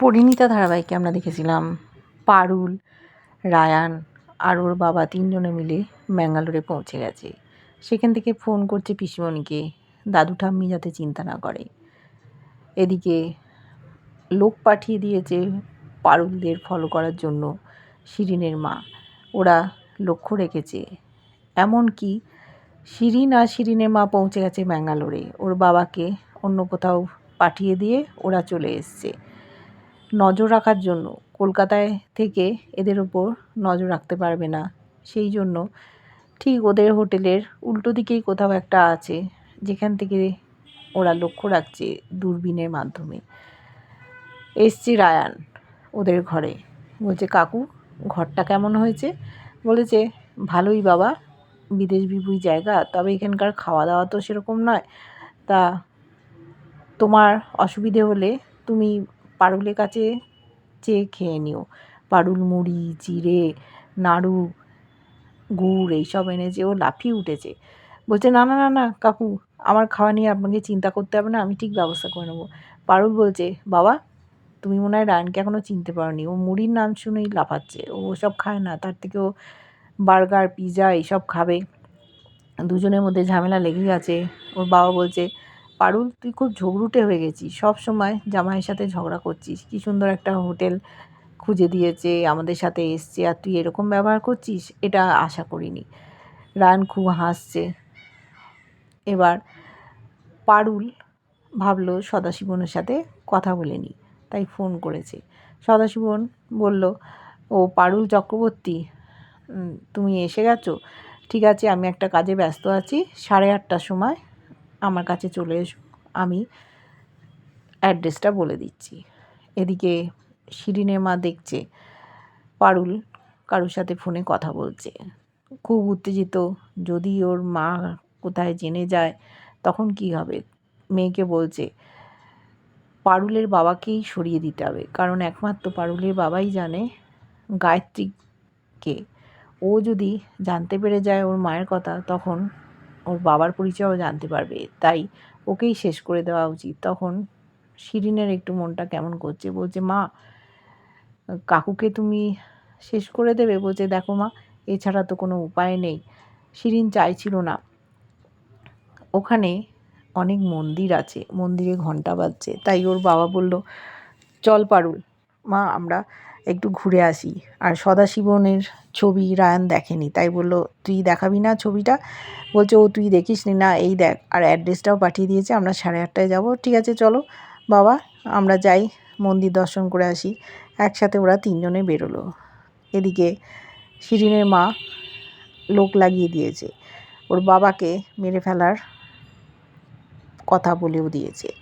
পরিণীতা ধারাবাহিকে আমরা দেখেছিলাম। পারুল, রায়ান আর ওর বাবা তিনজনে মিলে ব্যাঙ্গালোরে পৌঁছে গেছে। সেখান থেকে ফোন করছে পিসিমণিকে। দাদু ঠাম্মি যাতে চিন্তা না করে। এদিকে লোক পাঠিয়ে দিয়েছে পারুলদের ফলো করার জন্য শিরিনের মা। ওরা লক্ষ্য রেখেছে। এমন কি শিরিন আর শিরিনের মা পৌঁছে গেছে ম্যাঙ্গালোরে। ওর বাবাকে অন্য কোথাও পাঠিয়ে দিয়ে ওরা চলে এসছে। নজর রাখার জন্য কলকাতায় থেকে এদের ওপর নজর রাখতে পারবে না। সেই জন্য ঠিক ওদের হোটেলের উল্টো দিকেই কোথাও একটা আছে, যেখান থেকে ওরা লক্ষ্য রাখছে দূরবীনের মাধ্যমে। এসছি রায়ান ওদের ঘরে। বলছে, কাকু, ঘরটা কেমন হয়েছে? বলেছে, ভালোই বাবা। বিদেশ বিভুই জায়গা, তবে এখানকার খাওয়া দাওয়া তো সেরকম নয়। তা তোমার অসুবিধে হলে তুমি পারুলের কাছে চেয়ে খেয়ে নিও। পারুল, মুড়ি, জিরে, নাড়ু, গুড় এইসব এনেছে ও লাফিয়ে উঠেছে। বলছে, না না না না, কাকু, আমার খাওয়া নিয়ে আপনাকে চিন্তা করতে হবে না, আমি ঠিক ব্যবস্থা করে নেব। পারুল বলছে, বাবা, তুমি মনে হয় রায়নকে এখনও চিনতে পারোনি। ও মুড়ির নাম শুনেই লাফাচ্ছে। ও সব খায় না, তার থেকে ও বার্গার পিৎজা এইসব খাবে। দুজনের মধ্যে ঝামেলা লেগে গেছে ওর বাবা বলছে পারুল, তুই খুব ঝগড়ুটে হয়ে গেছিস। সব সময় জামাইয়ের সাথে ঝগড়া করছিস। কী সুন্দর একটা হোটেল খুঁজে দিয়েছে, আমাদের সাথে এসছে। আর তুই এরকম ব্যবহার করছিস? এটা আশা করিনি। রায়ন খুব হাসছে। এবার পারুল ভাবলো সদাশিবনের সাথে কথা বলে নি, তাই ফোন করেছে। সদাশিবন বলল, ও পারুল চক্রবর্তী তুমি এসে গেছো? ঠিক আছে, আমি একটা কাজে ব্যস্ত আছি। সাড়ে আটটার সময় আমার কাছে চলে এসো। আমি অ্যাড্রেসটা বলে দিচ্ছি। এদিকে শিরিনের মা দেখছে, পারুল কারোর সাথে ফোনে কথা বলছে। খুব উত্তেজিত, যদি ওর মা কোথায় জেনে যায়, তখন কি হবে? মেয়েকে বলছে, পারুলের বাবাকেই সরিয়ে দিতে হবে। কারণ একমাত্র পারুলের বাবাই জানে গায়ত্রীকে। ও যদি জানতে পেরে যায় ওর মায়ের কথা, তখন ওর বাবার পরিচয়ও জানতে পারবে, তাই ওকেই শেষ করে দেওয়া উচিত। তখন শিরিনের একটু মনটা কেমন করছে, বলছে, মা, কাকুকে তুমি শেষ করে দেবে? বলছে, দেখো মা, এছাড়া তো কোনো উপায় নেই। শিরিন চাইছিল না। ওখানে অনেক মন্দির আছে, মন্দিরে ঘণ্টা বাজছে, তাই ওর বাবা বলল, চল পারুল, মা, আমরা একটু ঘুরে আসি। আর সদাশিবনের ছবি রায়ান দেখেনি, তাই বলল, তুই দেখাবি না ছবিটা? বলছে, ও তুই দেখিস নি, না, এই দেখ। আর অ্যাড্রেসটাও পাঠিয়ে দিয়েছে, আমরা সাড়ে আটটায় যাব। ঠিক আছে, চলো, বাবা, আমরা যাই, মন্দির দর্শন করে আসি। একসাথে ওরা তিনজনে বেরোলো। এদিকে শিরিনের মা লোক লাগিয়ে দিয়েছে। ওর বাবাকে মেরে ফেলার কথা বলেও দিয়েছে।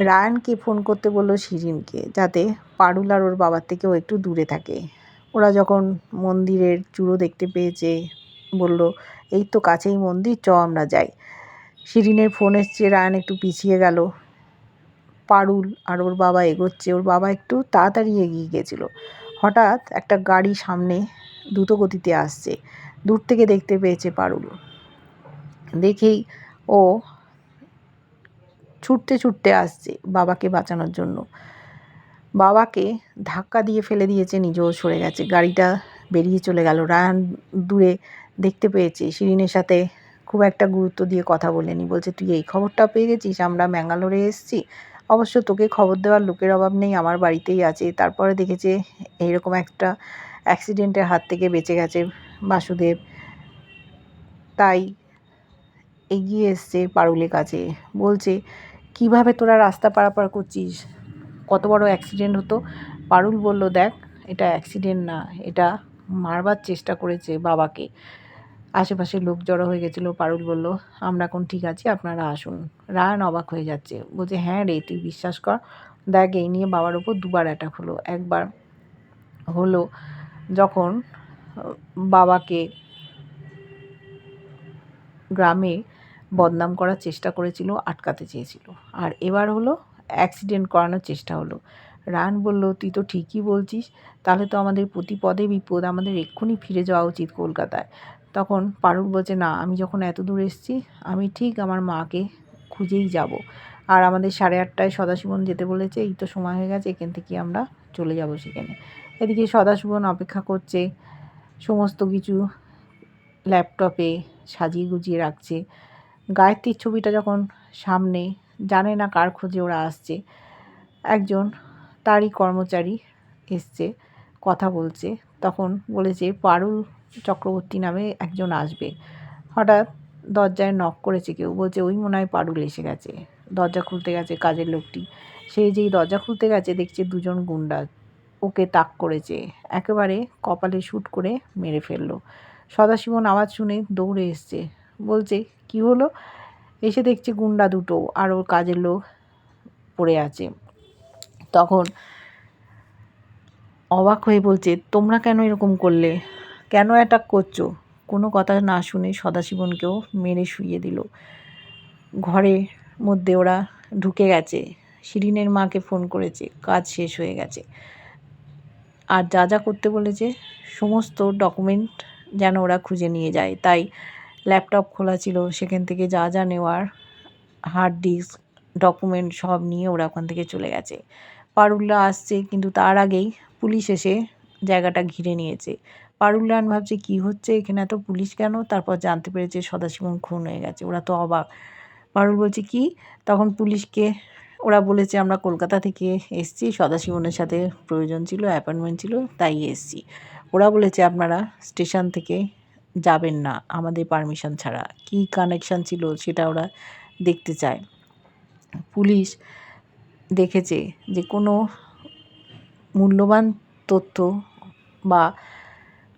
রায়ানকে ফোন করতে বলল শিরিনকে, যাতে পারুল আর ওর বাবার থেকেও একটু দূরে থাকে। ওরা যখন মন্দিরের চূড়ো দেখতে পেয়েছে, বলল, এই তো কাছেই মন্দির, চ আমরা যাই। শিরিনের ফোন এসছে, রায়ান একটু পিছিয়ে গেল। পারুল আর ওর বাবা এগোচ্ছে, ওর বাবা একটু তাড়াতাড়ি এগিয়ে গেছিল হঠাৎ একটা গাড়ি সামনে দ্রুত গতিতে আসছে। দূর থেকে দেখতে পেয়েছে পারুল। দেখেই ও ছুটতে ছুটতে আসছে বাবাকে বাঁচানোর জন্য। বাবাকে ধাক্কা দিয়ে ফেলে দিয়েছে, নিজেও সরে গেছে। গাড়িটা বেরিয়ে চলে গেল। রায়ান দূরে দেখতে পেয়েছে। শিরিনের সাথে খুব একটা গুরুত্ব দিয়ে কথা বলেনি। বলছে, তুই এই খবরটা পেয়ে গেছিস? আমরা ম্যাঙ্গালোরে এসেছি। অবশ্য তোকে খবর দেওয়ার লোকের অভাব নেই, আমার বাড়িতেই আছে। তারপরে দেখেছে, এইরকম একটা অ্যাক্সিডেন্টের হাত থেকে বেঁচে গেছে বাসুদেব। তাই এগিয়ে এসছে পারুলের কাছে। বলছে কীভাবে তোরা রাস্তা পারাপার করছিস? কত বড় অ্যাক্সিডেন্ট হতো? পারুল বলল, দেখ, এটা অ্যাক্সিডেন্ট না, এটা মারবার চেষ্টা করেছে বাবাকে। আশেপাশে লোক জড়ো হয়ে গেছিল। পারুল বলল, আমরা এখন ঠিক আছি, আপনারা আসুন। রায়ন অবাক হয়ে যাচ্ছে। বলছে হ্যাঁ রে, তুই বিশ্বাস কর, দেখ, এই নিয়ে বাবার ওপর দুবার অ্যাটাক হলো। একবার হলো যখন বাবাকে গ্রামে বদনাম করার চেষ্টা করেছিল, আটকাতে চেয়েছিল। আর এবার হলো অ্যাক্সিডেন্ট করানোর চেষ্টা হলো। রান বলল, তুই তো ঠিকই বলছিস, তাহলে তো আমাদের প্রতি পদে বিপদ, আমাদের এক্ষুনি ফিরে যাওয়া উচিত কলকাতায়। তখন পারুল বলছে, না, আমি যখন এত দূর এসেছি, আমি ঠিক আমার মাকে খুঁজেই যাব। আর আমাদের সাড়ে আটটায় সদাশিবন যেতে বলেছে, এই তো সময় হয়ে গেছে, এখান থেকে আমরা চলে যাব সেখানে। এদিকে সদাশিবন অপেক্ষা করছে, সমস্ত কিছু ল্যাপটপে সাজিয়ে গুজিয়ে রাখছে। গায়ত্রীর ছবিটা যখন সামনে, জানে না কার খোঁজে ওরা আসছে। একজন তারই কর্মচারী এসছে, কথা বলছে। তখন বলেছে, পারুল চক্রবর্তী নামে একজন আসবে। হঠাৎ দরজায় নক করেছে কেউ। বলছে, ওই মনে হয় পারুল এসে গেছে। দরজা খুলতে গেছে কাজের লোকটি। সে যেই দরজা খুলতে গেছে, দেখছে দুজন গুন্ডা। ওকে তাক করেছে। একেবারে কপালে শ্যুট করে মেরে ফেলল। সদাশিবন আওয়াজ শুনে দৌড়ে এসছে। বলছে, কি হলো? এসে দেখছে গুন্ডা দুটো আর ওর কাজের লোক পড়ে আছে। তখন অবাক হয়ে বলছে, তোমরা কেন এরকম করলে? কেন অ্যাটাক করছ? কোনো কথা না শুনে সদাশিবনকেও মেরে শুইয়ে দিল। ঘরের মধ্যে ওরা ঢুকে গেছে। শিরিনের মাকে ফোন করেছে, কাজ শেষ হয়ে গেছে। আর যা যা করতে বলেছে, সমস্ত ডকুমেন্ট যেন ওরা খুঁজে নিয়ে যায়। তাই ল্যাপটপ খোলা ছিল, সেখান থেকে যা যা নেওয়ার হার্ড ডিস্ক, ডকুমেন্ট সব নিয়ে ওরা ওখান থেকে চলে গেছে। পারুল্লা আসছে, কিন্তু তার আগেই পুলিশ এসে জায়গাটা ঘিরে নিয়েছে। পারুল্লান ভাবছে, কি হচ্ছে এখানে এত পুলিশ কেন? তারপর জানতে পেরেছে সদাশিবন খুন হয়ে গেছে, ওরা তো অবাক। পারুল বলছে, কি? তখন পুলিশকে ওরা বলেছে, আমরা কলকাতা থেকে এসছি সদাশিবনের সাথে প্রয়োজন ছিল, অ্যাপয়েন্টমেন্ট ছিল, তাই এসছি। ওরা বলেছে, আপনারা স্টেশন থেকে যাবেন না, আমাদের পারমিশন ছাড়া। কি কানেকশান ছিল সেটা ওরা দেখতে চায়। পুলিশ দেখেছে যে কোনো মূল্যবান তথ্য বা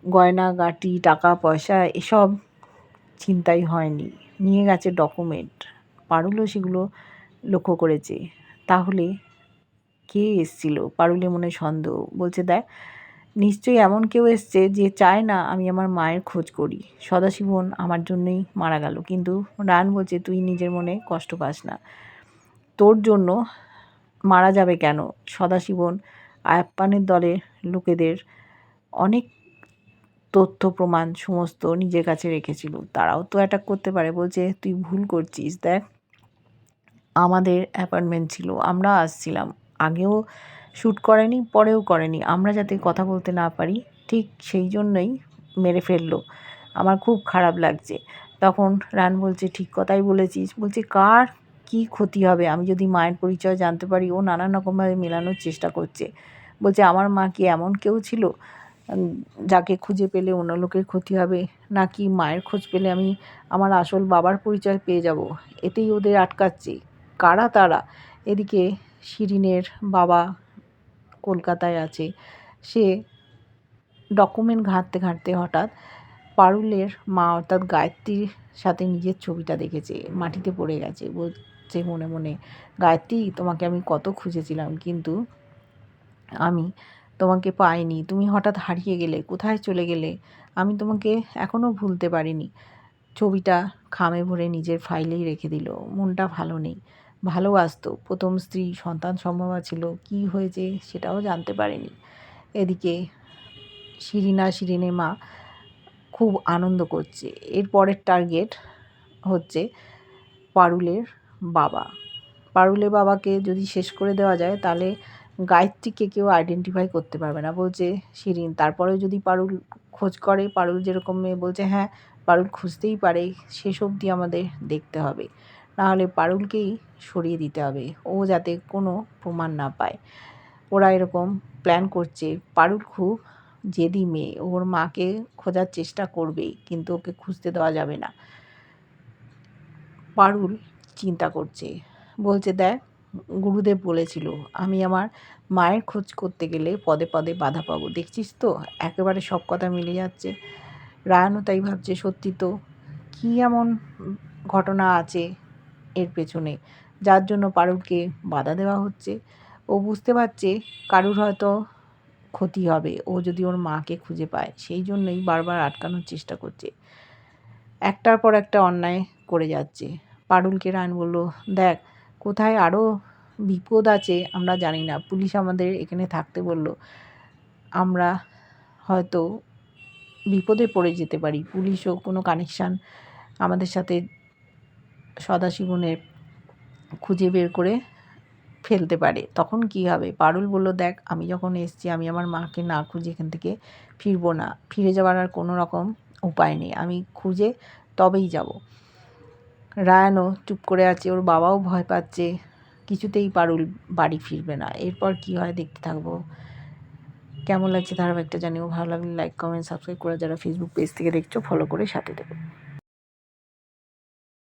গয়নাগাটি টাকা, পয়সা এসব চিন্তাই হয়নি। নিয়ে গেছে ডকুমেন্ট পারুলও সেগুলো লক্ষ্য করেছে। তাহলে কে এসছিল? পারুলে মনে সন্দেহ। বলছে, দেখ নিশ্চয়ই এমন কেউ এসছে যে চায় না আমি আমার মায়ের খোঁজ করি। সদাশিবন আমার জন্যই মারা গেল। কিন্তু রান বলছে, তুই নিজের মনে কষ্ট পাস না। তোর জন্য মারা যাবে কেন? সদাশিবন আয়াপ্পানের দলের লোকেদের অনেক তথ্য, প্রমাণ সমস্ত নিজের কাছে রেখেছিল। তারাও তো অ্যাটাক করতে পারে। বলছে, তুই ভুল করছিস। দেখ, আমাদের অ্যাপয়েন্টমেন্ট ছিল। আমরা আসছিলাম। আগেও শ্যুট করেনি, পরেও করেনি। আমরা যাতে কথা বলতে না পারি, ঠিক সেই জন্যই মেরে ফেলল। আমার খুব খারাপ লাগছে। তখন রান বলছে, ঠিক কথাই বলেছিস। বলছে, কার কি ক্ষতি হবে? আমি যদি মায়ের পরিচয় জানতে পারি, ও নানান রকমভাবে মেলানোর চেষ্টা করছে। বলছে, আমার মা কি এমন কেউ ছিল? যাকে খুঁজে পেলে অন্য লোকের ক্ষতি হবে? নাকি মায়ের খোঁজ পেলে আমি আমার আসল বাবার পরিচয় পেয়ে যাব? এতেই ওদের আটকাচ্ছে। কারা তারা? এদিকে শিরিনের বাবা কলকাতায় আছে। সে ডকুমেন্ট ঘাঁটতে ঘাঁটতে হঠাৎ পারুলের মা অর্থাৎ গায়ত্রীর সাথে নিজের ছবিটা দেখেছে, মাটিতে পড়ে গেছে। বলছে মনে মনে, গায়ত্রী, তোমাকে আমি কত খুঁজেছিলাম, কিন্তু আমি তোমাকে পাইনি। তুমি হঠাৎ হারিয়ে গেলে, কোথায় চলে গেলে? আমি তোমাকে এখনও ভুলতে পারিনি। ছবিটা খামে ভরে নিজের ফাইলেই রেখে দিল। মনটা ভালো নেই। ভালোবাসত। প্রথম স্ত্রী, সন্তান সম্ভবা ছিল। কি হয়েছে সেটাও জানতে পারেনি। এদিকে শিরিনা, শিরিনের মা খুব আনন্দ করছে। এর পরের টার্গেট হচ্ছে পারুলের বাবা। পারুলের বাবাকে যদি শেষ করে দেওয়া যায়, তাহলে গায়ত্রীকে কেউ আইডেন্টিফাই করতে পারবে না। বলছে শিরিন, তারপরেও যদি পারুল খোঁজ করে, পারুল যেরকম মেয়ে বলছে হ্যাঁ পারুল খুঁজতেই পারে। শেষ অবধি আমাদের দেখতে হবে। নাহলে পারুলকেই সরিয়ে দিতে হবে। ও যাতে কোনো প্রমাণ না পায়। ওরা এরকম প্ল্যান করছে। পারুল খুব জেদি মেয়ে। ওর মাকে খোঁজার চেষ্টা করবেই, কিন্তু ওকে খুঁজতে দেওয়া যাবে না। পারুল চিন্তা করছে। বলছে, দেখ, গুরুদেব বলেছিল, আমি আমার মায়ের খোঁজ করতে গেলে পদে পদে বাধা পাবো। দেখছিস তো? একেবারে সব কথা মিলে যাচ্ছে। রায়ানও তাই ভাবছে, সত্যি তো কী এমন ঘটনা আছে? এর পেছনে। যার জন্য পারুলকে বাধা দেওয়া হচ্ছে। ও বুঝতে পারছে কারুর হয়তো ক্ষতি হবে। ও যদি ওর মাকে খুঁজে পায়, সেই জন্যই বারবার আটকানোর চেষ্টা করছে। একটার পর একটা অন্যায় করে যাচ্ছে। পারুলকে রায়ন বলল, দেখ, কোথায় আরও বিপদ আছে আমরা জানি না। পুলিশ আমাদের এখানে থাকতে বলল, আমরা হয়তো বিপদে পড়ে যেতে পারি। পুলিশও কোনো কানেকশান আমাদের সাথে সদাশিবনের খুঁজে বের করে ফেলতে পারে। তখন কি হবে? পারুল বলল, দেখ, আমি যখন এসছি, আমি আমার মাকে না খুঁজে এখান থেকে ফিরবো না। ফিরে যাওয়ার আর কোনো রকম উপায় নেই। আমি খুঁজে তবেই যাব। রায়ানও চুপ করে আছে। ওর বাবাও ভয় পাচ্ছে। কিছুতেই পারুল বাড়ি ফিরবে না। এরপর কি হয় দেখতে থাকব। কেমন লাগছে ধারাবাহিকটা জানিও। ভালো লাগলে লাইক কমেন্ট সাবস্ক্রাইব করে যারা ফেসবুক পেজ থেকে দেখছ ফলো করে সাথে দেবো